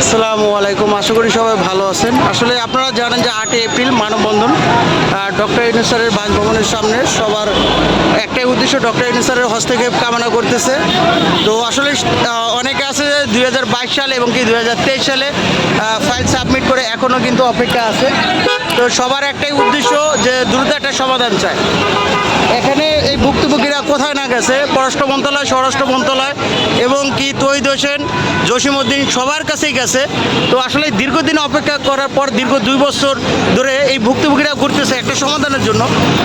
আসসালামু আলাইকুম, আশা করি সবাই ভালো আছেন। আসলে আপনারা জানেন যে আটই এপ্রিল মানববন্ধন ডক্টর ইউনুস স্যারের বাসভবনের সামনে সবার একটাই উদ্দেশ্য ডক্টর ইউনুস স্যারের হস্তক্ষেপ কামনা করতেছে। তো আসলে অনেকে আছে যে দুই হাজার বাইশ সালে এবং কি দুই হাজার তেইশ সালে ফাইল সাবমিট করে এখনও কিন্তু অপেক্ষা আছে। তো সবার একটাই উদ্দেশ্য যে দ্রুত একটা সমাধান চায়। এখানে এই ভুক্তভোগীরা কোথায় না গেছে, পররাষ্ট্র মন্ত্রণালয়, স্বরাষ্ট্র মন্ত্রণালয় এবং কি তৈদ হোসেন, জসিমউদ্দিন সবার কাছেই গেছে। তো আসলে দীর্ঘদিন অপেক্ষা করার পর দীর্ঘ দুই বছর ধরে এই ভুক্তভোগীরা ঘুরতেছে একটা সমাধানের জন্য।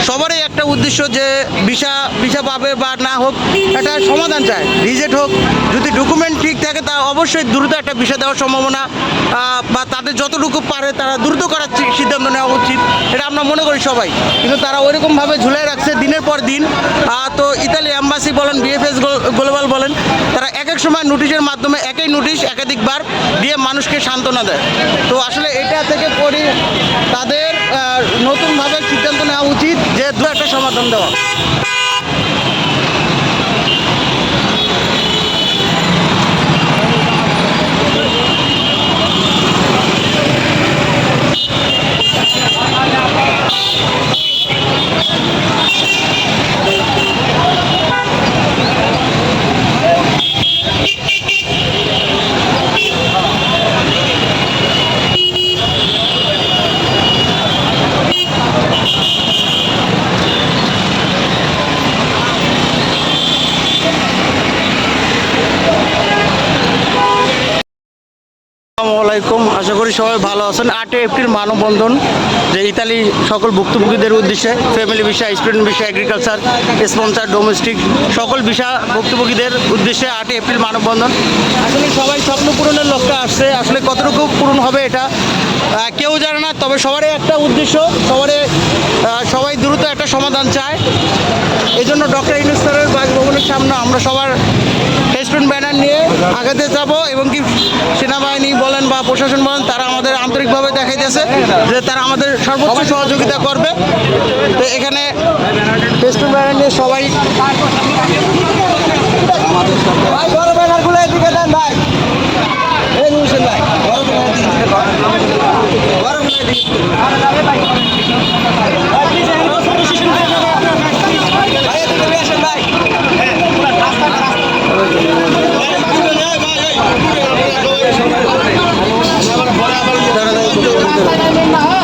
সবারই একটা উদ্দেশ্য যে ভিসা ভিসা পাবে বা না হোক, একটা সমাধান চায় রিজেক্ট হোক। যদি ডকুমেন্ট ঠিক থাকে, তা অবশ্যই দ্রুত একটা ভিসা দেওয়ার সম্ভাবনা বা তাদের যতটুকু পারে তারা দ্রুত করার সিদ্ধান্ত নেওয়া উচিত। এটা আমরা মনে করি সবাই। কিন্তু তারা ওইরকমভাবে ঝুলাই রাখছে দিনের পর দিন। তো ইতালি অ্যাম্বাসি বলেন বিএফএস গ্লোবাল বলেন, তারা এক এক সময় নোটিশের মাধ্যমে একই নোটিশ, একাধিকবার দিয়ে মানুষকে সান্ত্বনা দেয়। তো আসলে এটা থেকে পরি তাদের নতুনভাবে সিদ্ধান্ত নেওয়া উচিত যে দু একটা সমাধান দেওয়া আসসালামু আলাইকুম আশা করি সবাই ভালো আছেন। আটই এপ্রিল মানববন্ধন, যে ইতালি সকল ভুক্তভোগীদের উদ্দেশ্যে family visa student visa agriculture sponsor domestic সকল ভিসা ভুক্তভোগীদের উদ্দেশ্যে আটই এপ্রিল মানববন্ধন। আসলে সবাই স্বপ্ন পূরণের লক্ষ্যে আসছে। আসলে কতটুকু পূরণ হবে এটা কেউ জানে না, তবে সবারই একটা উদ্দেশ্য, সবারই সবাই দ্রুত একটা সমাধান চায়। এই জন্য ডক্টর ইউনুস স্যারের বাসভবনের সামনে আমরা সবার রেস্টুরেন্ট ব্যানার নিয়ে আগাতে যাব এবং কি সেনাবাহিনী বলেন বা প্রশাসন বলেন, তারা আমাদের আন্তরিকভাবে দেখাইতেছে যে তারা আমাদের সর্বোচ্চ সহযোগিতা করবে। তো এখানে রেস্টুরেন্ট ব্যানার নিয়ে সবাই বড় ব্যানার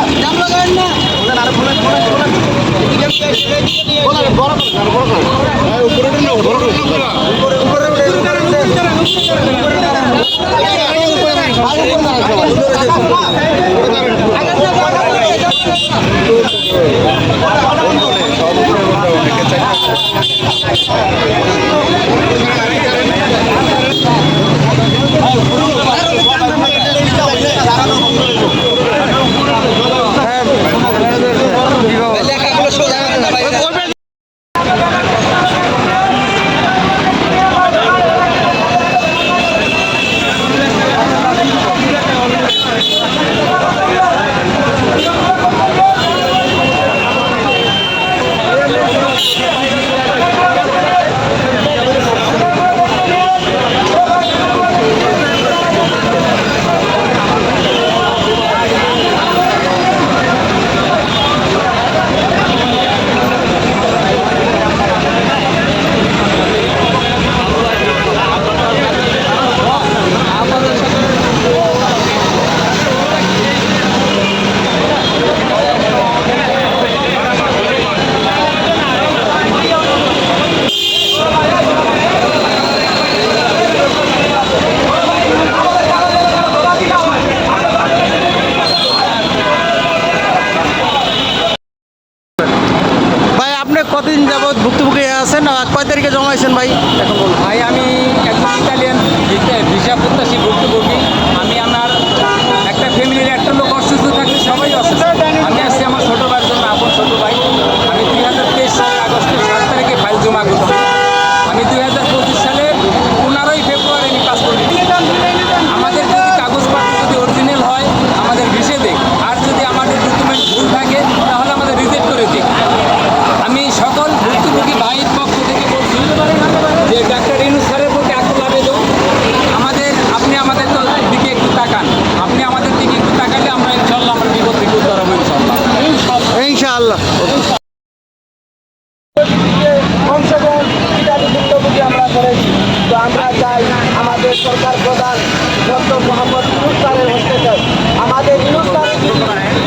ডক্টর মোহাম্মদ ইউনুস স্যারের হসপিটাল আমাদের ইউনুস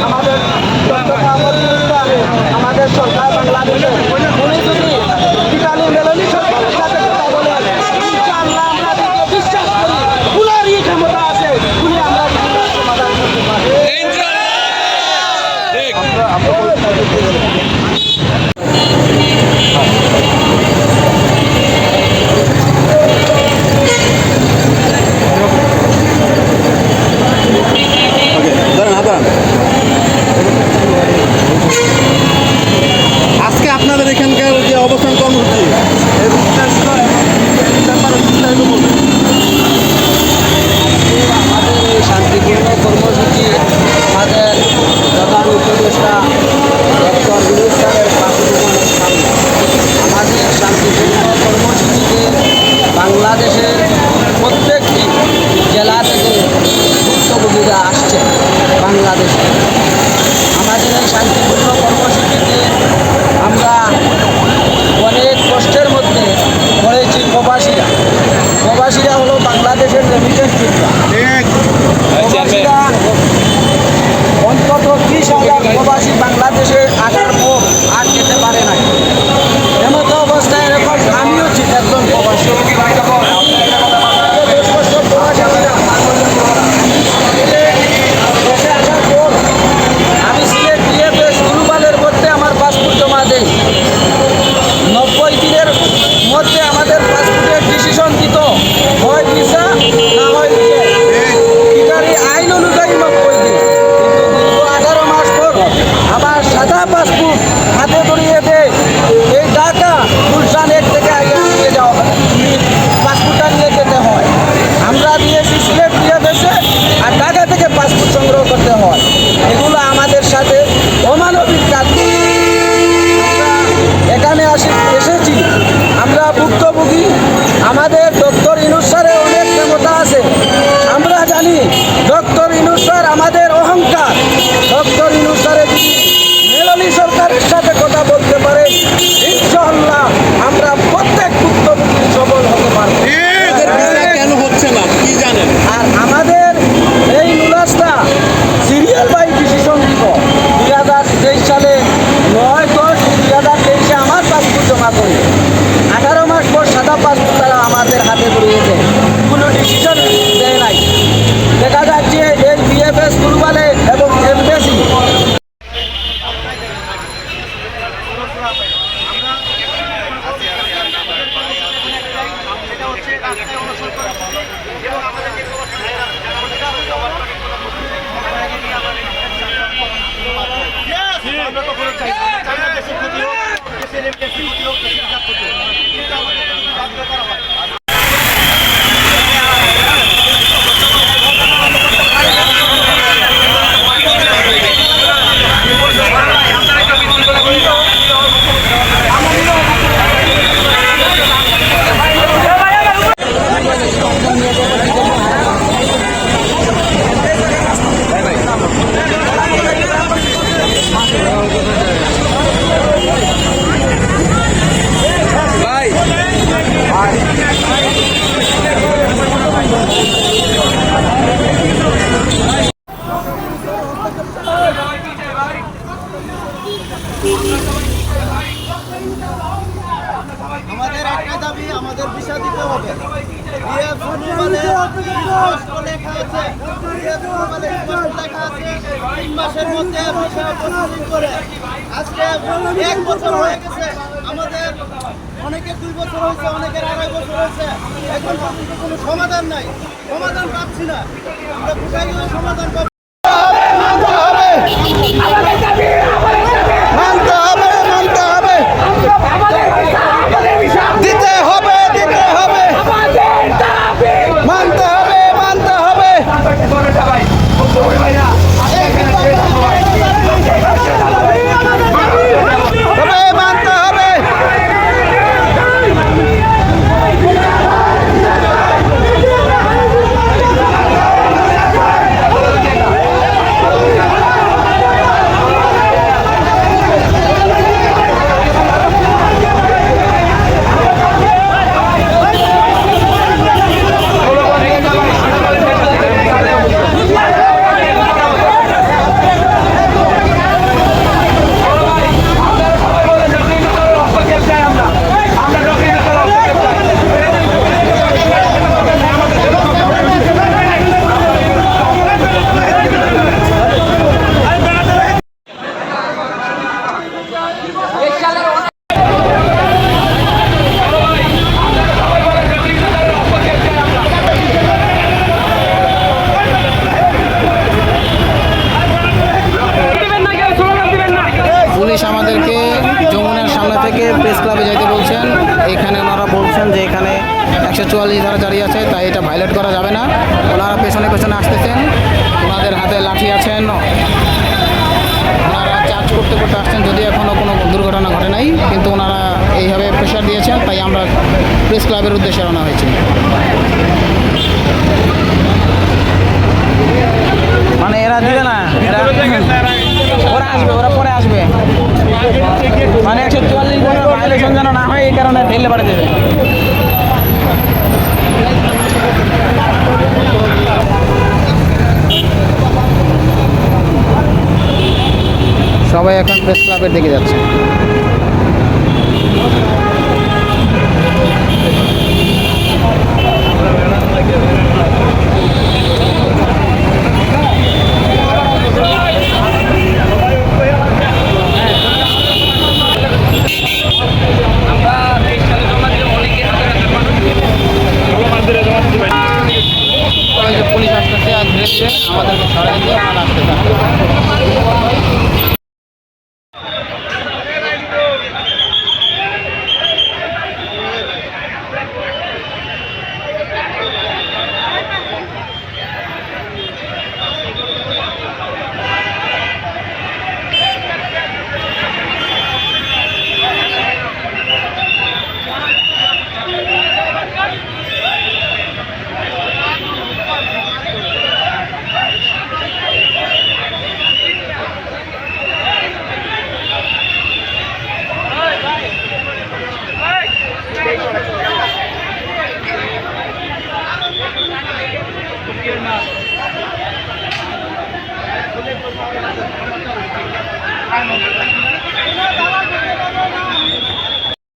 আমাদের ডক্টর মোহাম্মদ ইউনুস আমাদের সরকার বাংলাদেশের fácil ya সব টাকা আছে তিন মাসের মধ্যে করে। আজকে এক বছর হয়ে গেছে আমাদের অনেকে দুই বছর হয়েছে অনেকের আড়াই বছর হয়েছে। এখন সমাধান নাই। সমাধান পাচ্ছি না। আমরা কোথায় গেলে সমাধান পাবো? মানতে হবে মানতে হবে। যাইতে বলছেন, এখানে ওনারা বলছেন যে এখানে একশো চুয়াল্লিশ ধারা জারি আছে, তাই এটা ভাইলেট করা যাবে না। ওনারা পেছনে পেছনে আসতেছেন, ওনাদের হাতে লাঠি আছেন। ওনারা চার্জ করতে করতে আসছেন যদি এখনও কোনো দুর্ঘটনা ঘটে নাই, কিন্তু ওনারা এইভাবে প্রেশার দিয়েছেন, তাই আমরা প্রেস ক্লাবের উদ্দেশ্যে রানা হয়েছি। মানে এরা দিবে না? আসবে, ওরা পরে আসবে। মানে একশো চুয়াল্লিশ বছর ভাইলেশন যেন না হয়, এই কারণে ঢেলে পাঠিয়ে দেবে। সবাই এখন প্রেস ক্লাবের দিকে যাচ্ছে।